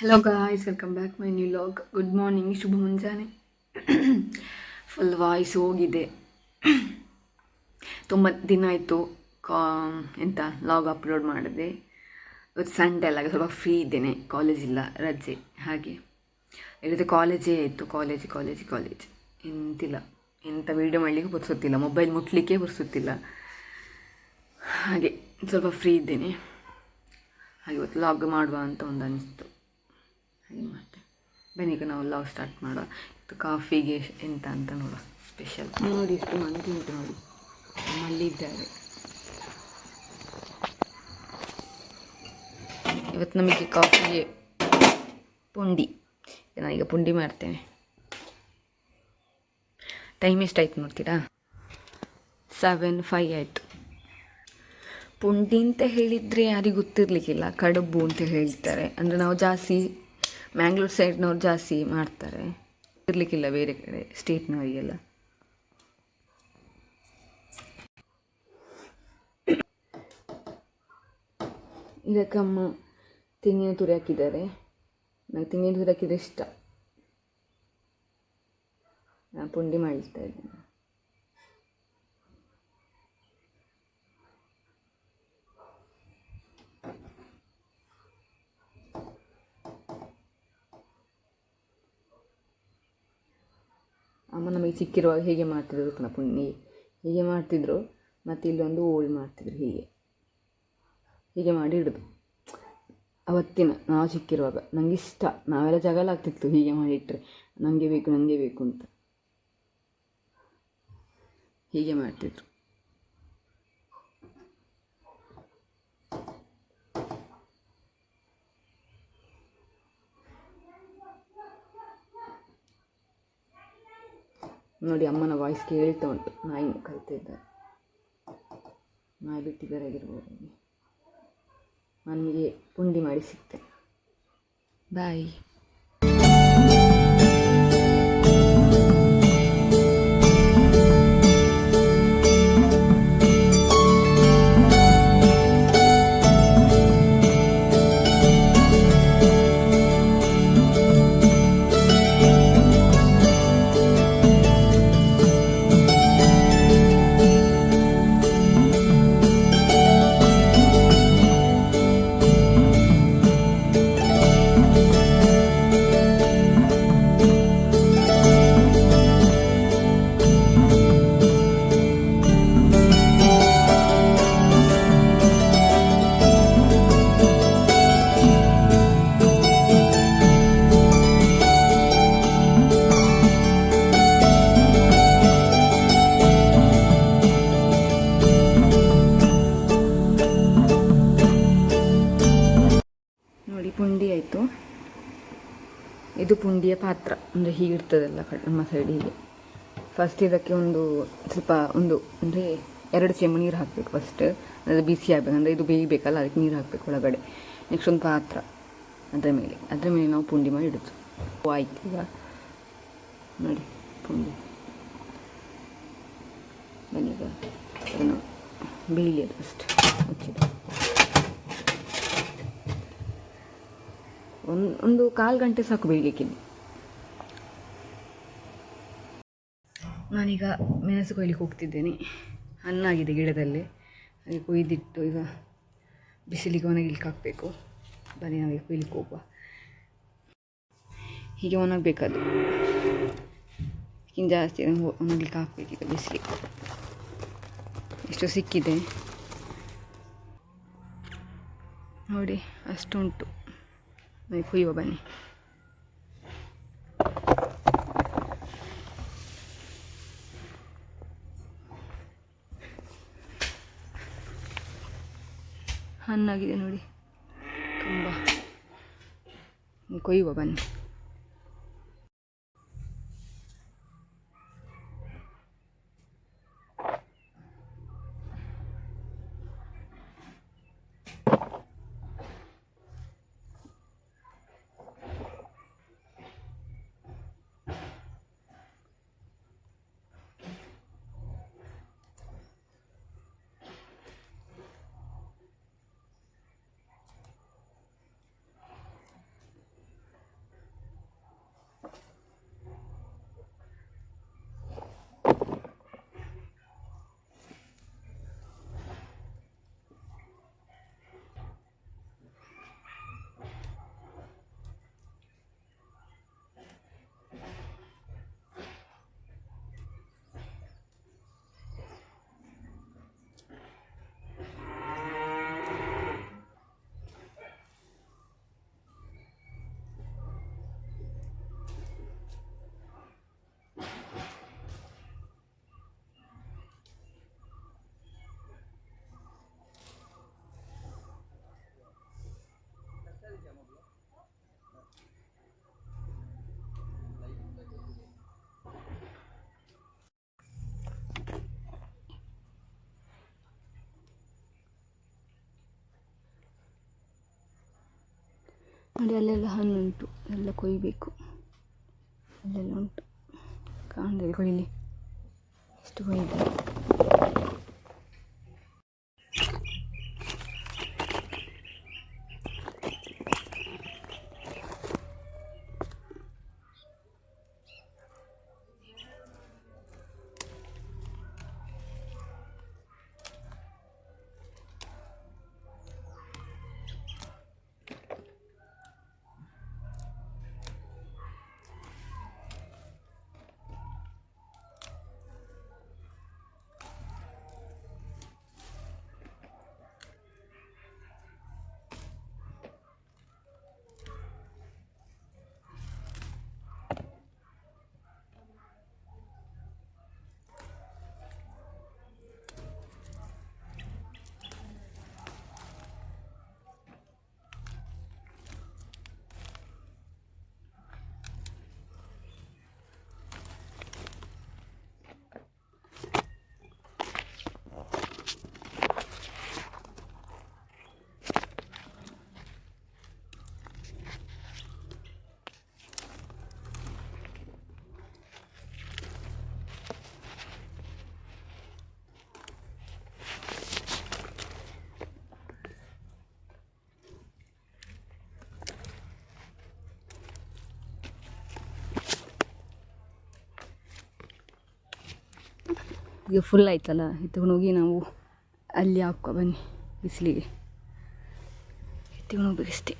Hello guys welcome back my new vlog good morning ಶುಭ ಮುಂಜಾನೆ full voice ಹೋಗಿದೆ. ತುಂಬ ದಿನ ಆಯಿತು ಕಾ ಎಂತ ಲಾಗ್ ಅಪ್ಲೋಡ್ ಮಾಡಿದೆ. ಇವತ್ತು ಸಂಡೇ ಅಲ್ಲ, ಸ್ವಲ್ಪ ಫ್ರೀ ಇದ್ದೇನೆ. ಕಾಲೇಜ್ ಇಲ್ಲ, ರಜೆ. ಹಾಗೆ. ಇವತ್ತು ಕಾಲೇಜೇ ಇತ್ತು. ಕಾಲೇಜ್ ಕಾಲೇಜ್ ಕಾಲೇಜ್ ಎಂತಿಲ್ಲ. ಎಂಥ ವೀಡಿಯೋ ಮಾಡಲಿಕ್ಕೆ ಬರ್ಸುತ್ತಿಲ್ಲ ಮೊಬೈಲ್ ಮುಟ್ಲಿಕ್ಕೆ ಬರ್ಸುತ್ತಿಲ್ಲ ಹಾಗೆ, ಸ್ವಲ್ಪ ಫ್ರೀ ಇದ್ದೇನೆ. ಹಾಗೆ ಇವತ್ತು ಲಾಗ್ ಮಾಡುವ ಅಂತ ಒಂದು ಅನಿಸ್ತು. ಹಾಗೆ ಮತ್ತೆ. ಬನ್ನಿ ಈಗ ನಾವು ಲವ್ ಸ್ಟಾರ್ಟ್ ಮಾಡೋ ಇದು ಕಾಫಿಗೆ ಎಂತ ಅಂತ ನೋಡುವ ಸ್ಪೆಷಲ್ ನೋಡಿ ಎಷ್ಟು ಮಂದಿ ಉಂಟು ನೋಡಿ. ನಮ್ಮಲ್ಲಿ ಇದ್ದಾರೆ ಇವತ್ತು ನಮಗೆ ಕಾಫಿಗೆ ಪುಂಡಿ. ನಾನೀಗ ಪುಂಡಿ ಮಾಡ್ತೇನೆ. ಟೈಮ್ ಎಷ್ಟಾಯ್ತು ನೋಡ್ತೀರಾ? ಸೆವೆನ್ ಫೈವ್ ಆಯಿತು. ಪುಂಡಿ ಅಂತ ಹೇಳಿದರೆ ಯಾರಿಗೂ ಗೊತ್ತಿರಲಿಕ್ಕಿಲ್ಲ. ಕಡುಬು ಅಂತ ಹೇಳ್ತಾರೆ. ಅಂದರೆ ನಾವು ಜಾಸ್ತಿ ಮ್ಯಾಂಗ್ಳೂರ್ ಸೈಡ್ನವ್ರು ಜಾಸ್ತಿ ಮಾಡ್ತಾರೆ. ಇರಲಿಕ್ಕಿಲ್ಲ ಬೇರೆ ಕಡೆ ಸ್ಟೇಟ್ನವರಿಗೆಲ್ಲ ಇದಕ್ಕಮ್ಮ ತೆಂಗಿನ ತುರಿ ಹಾಕಿದ್ದಾರೆ. ನಂಗೆ ತೆಂಗಿನ ತುರಿ ಹಾಕಿದರೆ ಇಷ್ಟ. ನಾನು ಪುಂಡಿ ಮಾಡ್ತಾ ಇದ್ದೇನೆ. ಅಮ್ಮ ನಮಗೆ ಚಿಕ್ಕಿರುವಾಗ ಹೇಗೆ ಮಾಡ್ತಿದ್ರು ಕಣ ಪುಂಡಿ ಹೀಗೆ ಮಾಡ್ತಿದ್ರು? ಮತ್ತು ಇಲ್ಲೊಂದು ಹೋಳಿ ಮಾಡ್ತಿದ್ರು ಹೀಗೆ. ಹೀಗೆ ಮಾಡಿ ಇಡೋದು. ಅವತ್ತಿನ ನಾವು ಚಿಕ್ಕಿರುವಾಗ ನನಗೆ ಇಷ್ಟ. ನಾವೆಲ್ಲ ಜಗಳ ಆಗ್ತಿತ್ತು ಹೀಗೆ ಮಾಡಿಟ್ರೆ ನನಗೆ ಬೇಕು ನನಗೆ ಬೇಕು ಅಂತ. ಹೀಗೆ ಮಾಡ್ತಿದ್ರು. ನೋಡಿ ಅಮ್ಮನ ವಾಯ್ಸ್ ಕೇಳ್ತಾ ಉಂಟು. ನಾಯಿ ಕಲ್ತಿದ್ದಾರೆ ನಾಯಿ ಬಿಟ್ಟಿದ್ದಾರೆ ಆಗಿರ್ಬೋದು ನನಗೆ ಪುಂಡಿ ಮಾಡಿ ಸಿಗ್ತೇನೆ. ಬಾಯ್ ಇದು ಪುಂಡಿಯ ಪಾತ್ರ. ಅಂದರೆ ಹೀಗೆ ಇರ್ತದಲ್ಲ ನಮ್ಮ ಸೈಡ್ ಹೀಗೆ. ಫಸ್ಟ್ ಇದಕ್ಕೆ ಒಂದು ಸ್ವಲ್ಪ ಒಂದು, ಅಂದರೆ ಎರಡು ಚೆಮ್ಮ ನೀರು ಹಾಕಬೇಕು ಫಸ್ಟ್ ಅದು ಬಿಸಿ ಆಗಬೇಕು, ಅಂದರೆ ಇದು ಬೇಯಬೇಕಲ್ಲ, ಅದಕ್ಕೆ ನೀರು ಹಾಕಬೇಕು ಒಳಗಡೆ. ನೆಕ್ಸ್ಟ್ ಒಂದು ಪಾತ್ರ, ಅದರ ಮೇಲೆ. ಅದರ ಮೇಲೆ ನಾವು ಪುಂಡಿ ಮಾಡಿ ಇಡೋದು. ಆಯ್ತು ಈಗ. ನೋಡಿ, ಪುಂಡಿ. ಬನ್ನಿ ಈಗ. ಬೇಯಲಿ ಅದು ಫಸ್ಟ್ ಒಂದು ಒಂದು ಕಾಲು ಗಂಟೆ ಸಾಕು ಬೇಯಲಿಕ್ಕೆ ನಾನೀಗ ಮೆಣಸು ಕೊಯ್ಲಿಕ್ಕೆ ಹೋಗ್ತಿದ್ದೇನೆ. ಹಣ್ಣಾಗಿದೆ ಗಿಡದಲ್ಲಿ. ಹಾಗೆ ಕೊಯ್ದಿಟ್ಟು ಈಗ ಬಿಸಿಲಿಗೆ ಒಣಗಿಲಿಕ್ಕೆ ಹಾಕಬೇಕು. ಬನ್ನಿ ನಾವೀಗ ಕೊಯ್ಲಿಕ್ಕೆ ಹೋಗುವ. ಹೀಗೆ ಒಣಗಬೇಕದು ಇನ್ನು ಜಾಸ್ತಿ ಒಣಗಿಲಿಕ್ಕೆ ಹಾಕಬೇಕು ಈಗ ಬಿಸಿಲಿಗೆ. ಎಷ್ಟು ಸಿಕ್ಕಿದೆ. ನೋಡಿ ಅಷ್ಟುಂಟು ನಾವು ಕುಯ್ಯುವ ಬನ್ನಿ ಹಣ್ಣಾಗಿದೆ ನೋಡಿ ತುಂಬ ಕೊಯ್ಯುವ ಬನ್ನಿ ನೋಡಿ ಅಲ್ಲೆಲ್ಲ ಹಣ್ಣುಂಟು ಎಲ್ಲ ಕೊಯ್ಬೇಕು. ಅಲ್ಲೆಲ್ಲ ಉಂಟು. ಕಾಣದಲ್ಲಿ ಕೊಯ್ಲಿ. ಎಷ್ಟು ಕೊಯ್ದಿದೆ ಈಗ ಫುಲ್ ಆಯ್ತಲ್ಲ? ಎತ್ಕೊಂಡು ಹೋಗಿ ನಾವು ಅಲ್ಲಿ ಹಾಕೋ ಬನ್ನಿ ಬಿಸಿಲಿಗೆ. ಎತ್ಕೊಂಡು ಹೋಗ್ಬೇಕಷ್ಟೇ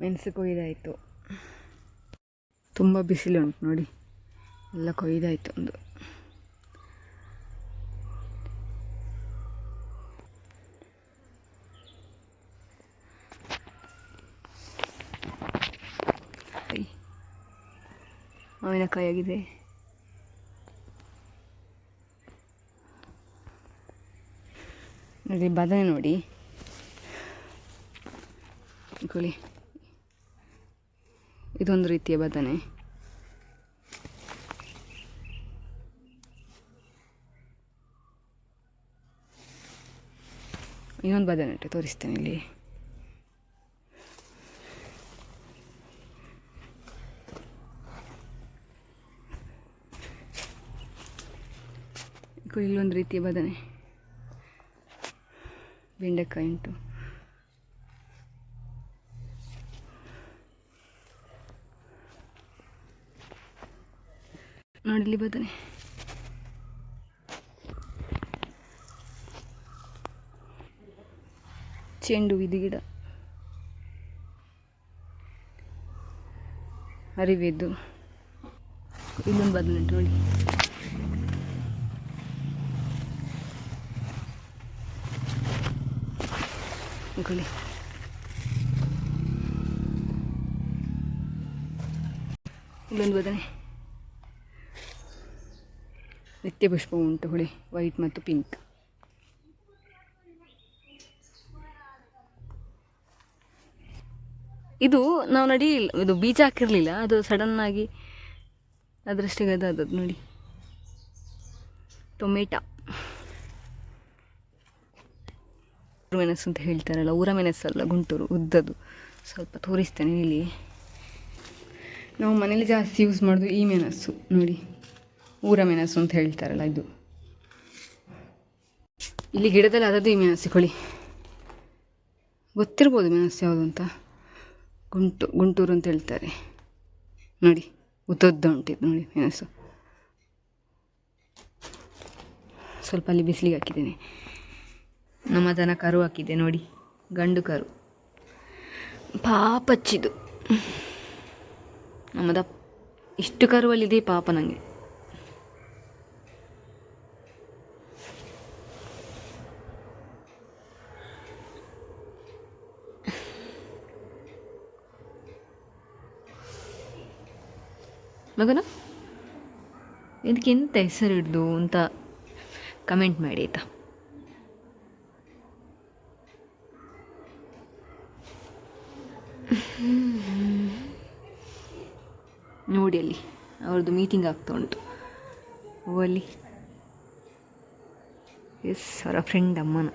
ಮೆಣಸು ಕೊಯ್ದಾಯಿತು ತುಂಬ ಬಿಸಿಲು ಉಂಟು ನೋಡಿ. ಎಲ್ಲ ಕೊಯ್ದಾಯಿತು ಒಂದು. ಮಾವಿನಕಾಯಿ ಆಗಿದೆ ನೋಡಿ, ಬದನೆ ನೋಡಿ. ಕುಳಿ. ಇದೊಂದು ರೀತಿಯ ಬದನೆ. ಇನ್ನೊಂದು ಬದನೆ ಉಂಟು ತೋರಿಸ್ತೇನೆ ಇಲ್ಲಿ. ಇಲ್ಲೊಂದು ರೀತಿಯ ಬದನೆ ಬೆಂಡೆಕಾಯಿ ಉಂಟು. ನೋಡಿ ಇಲ್ಲಿ ಬದನೆ ಚೆಂಡು ಇದು ಗಿಡ. ಅರಿವೆದ್ದು ಇಲ್ಲೊಂದು ಬದಲಿಟ್ಟು ನೋಡಿ. ಗುಳಿ ಇಲ್ಲೊಂದು ಬದನೆ ನಿತ್ಯ ಪುಷ್ಪ ಉಂಟು, ಹುಳಿ. ವೈಟ್ ಮತ್ತು ಪಿಂಕ್. ಇದು ನಾವು ನಡಿ ಇದು ಬೀಜ ಹಾಕಿರಲಿಲ್ಲ, ಅದು ಸಡನ್ನಾಗಿ ಅದರಷ್ಟಿಗೆ ಅದಾದದ್ದು ನೋಡಿ. ಟೊಮೆಟೊ ಮೆಣಸು ಅಂತ ಹೇಳ್ತಾರಲ್ಲ, ಊರ ಮೆಣಸಲ್ಲ ಗುಂಟೂರು ಉದ್ದದು ಸ್ವಲ್ಪ ತೋರಿಸ್ತೇನೆ ಇಲ್ಲಿ. ನಾವು ಮನೇಲಿ ಜಾಸ್ತಿ ಯೂಸ್ ಮಾಡೋದು ಈ ಮೆಣಸು, ನೋಡಿ. ಊರ ಮೆಣಸು ಅಂತ ಹೇಳ್ತಾರಲ್ಲ ಇದು. ಇಲ್ಲಿ ಗಿಡದಲ್ಲಿ ಅದದ್ದು ಈ ಮೆಣಸು, ಕೊಳಿ. ಗೊತ್ತಿರ್ಬೋದು ಮೆಣಸು ಯಾವುದು ಅಂತ. ಗುಂಟು, ಗುಂಟೂರು ಅಂತ ಹೇಳ್ತಾರೆ. ನೋಡಿ, ಉದ್ದುದ್ದ ಉಂಟಿದ್ದು ನೋಡಿ, ಮೆಣಸು. ಸ್ವಲ್ಪ ಅಲ್ಲಿ ಬಿಸಿಲಿಗೆ ಹಾಕಿದ್ದೇನೆ. ನಮ್ಮ ದನ ಕರು ಹಾಕಿದೆ ನೋಡಿ, ಗಂಡು ಕರು. ಪಾಪಚ್ಚಿದು ನಮ್ಮದ ಇಷ್ಟು ಕರುವಲ್ಲಿದೆ ಪಾಪ ನನಗೆ ಮಗನ? ಇದಕ್ಕೆ ಎಂತ ಹೆಸರಿಡ್ದು ಅಂತ ಕಮೆಂಟ್ ಮಾಡಿ ಆಯಿತಾ? ನೋಡಿ ಅಲ್ಲಿ, ಅವ್ರದ್ದು ಮೀಟಿಂಗ್ ಆಗ್ತಾ ಉಂಟು. ಅಲ್ಲಿ. ಎಸ್ ಅವರ ಫ್ರೆಂಡ್ ಅಮ್ಮನ.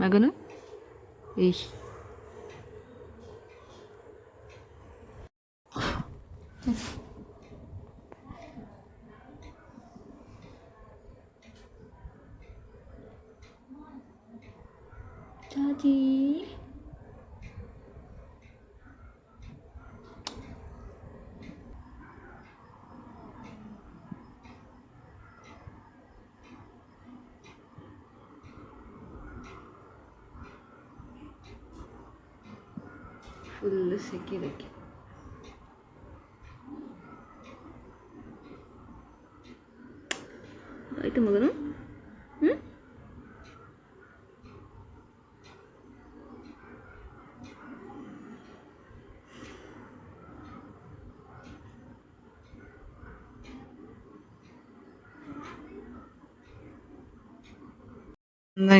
ಮಗನು? ಏಯ್. ಫುಲ್ ಸೆಕಿದಕ್ಕೆ ಆಯ್ತು ಮಗನು ಹ್ಞೂ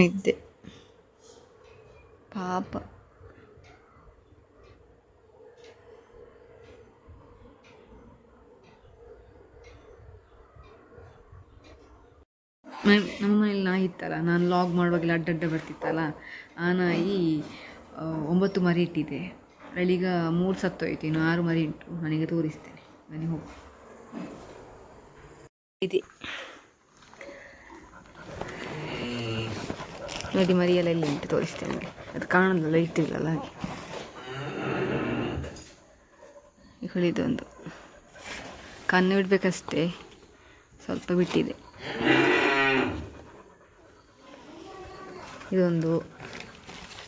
ಇದ್ದೆ ಪಾಪ ನಮ್ಮ ಮನೇಲಿ ನಾಯಿ ಇತ್ತಲ್ಲ, ನಾನು ಲಾಗ್ ಮಾಡುವಾಗೆಲ್ಲ ಅಡ್ಡಡ್ಡ ಬರ್ತಿತ್ತಲ್ಲ, ಆ ನಾಯಿ ಒಂಬತ್ತು ಮರಿ ಇಟ್ಟಿದೆ. ಅದರಲ್ಲೀಗ ಮೂರು ಸತ್ತೋಯ್ತು ಇನ್ನು ಆರು ಮರಿ ಉಂಟು. ನನಗೆ ತೋರಿಸ್ತೇನೆ. ನನಗೆ ಹೋಗು. ಇದೆ. ನೋಡಿ ಮರಿಯೆಲ್ಲ ಎಲ್ಲಿ ಉಂಟು ತೋರಿಸ್ತೇನೆ ಅದು ಕಾಣಲ್ಲ ಇಟ್ಟಿಲ್ಲಲ್ಲ ಹಾಗೆ. ಈ ಹುಳಿದೊಂದು. ಕಣ್ಣು ಬಿಡಬೇಕಷ್ಟೇ. ಸ್ವಲ್ಪ ಬಿಟ್ಟಿದೆ. ಇದೊಂದು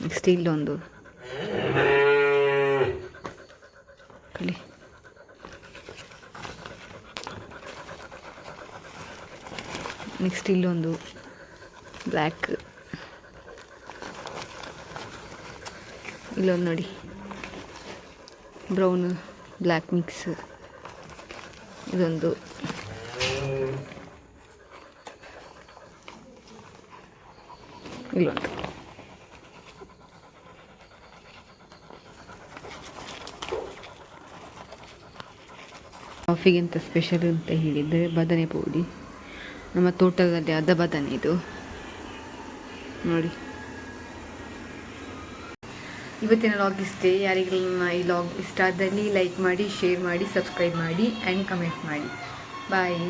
ನೆಕ್ಸ್ಟ್ ಇಲ್ಲೊಂದು ಕಲಿ. ನೆಕ್ಸ್ಟ್ ಇಲ್ಲೊಂದು ಬ್ಲ್ಯಾಕ್ ಇಲ್ಲೊಂದು ನೋಡಿ. ಬ್ರೌನ್ ಬ್ಲ್ಯಾಕ್ ಮಿಕ್ಸ್ ಇದೊಂದು ಇಲ್ಲೊಂದು ಕಾಫಿಗಿಂತ ಸ್ಪೆಷಲ್ ಅಂತ ಹೇಳಿದರೆ ಬದನೆ ಪುಡಿ. ನಮ್ಮ ತೋಟದಲ್ಲಿ ಅದ ಬದನೆ ಇದು. ನೋಡಿ. ಇವತ್ತಿನ ಲಾಗ್ ಇಷ್ಟೇ. ಯಾರಿಗೆಲ್ಲ ಈ ಲಾಗ್ ಇಷ್ಟ ಆದಲ್ಲಿ ಲೈಕ್ ಮಾಡಿ ಶೇರ್ ಮಾಡಿ ಸಬ್ಸ್ಕ್ರೈಬ್ ಮಾಡಿ ಆ್ಯಂಡ್ ಕಮೆಂಟ್ ಮಾಡಿ. ಬಾಯ್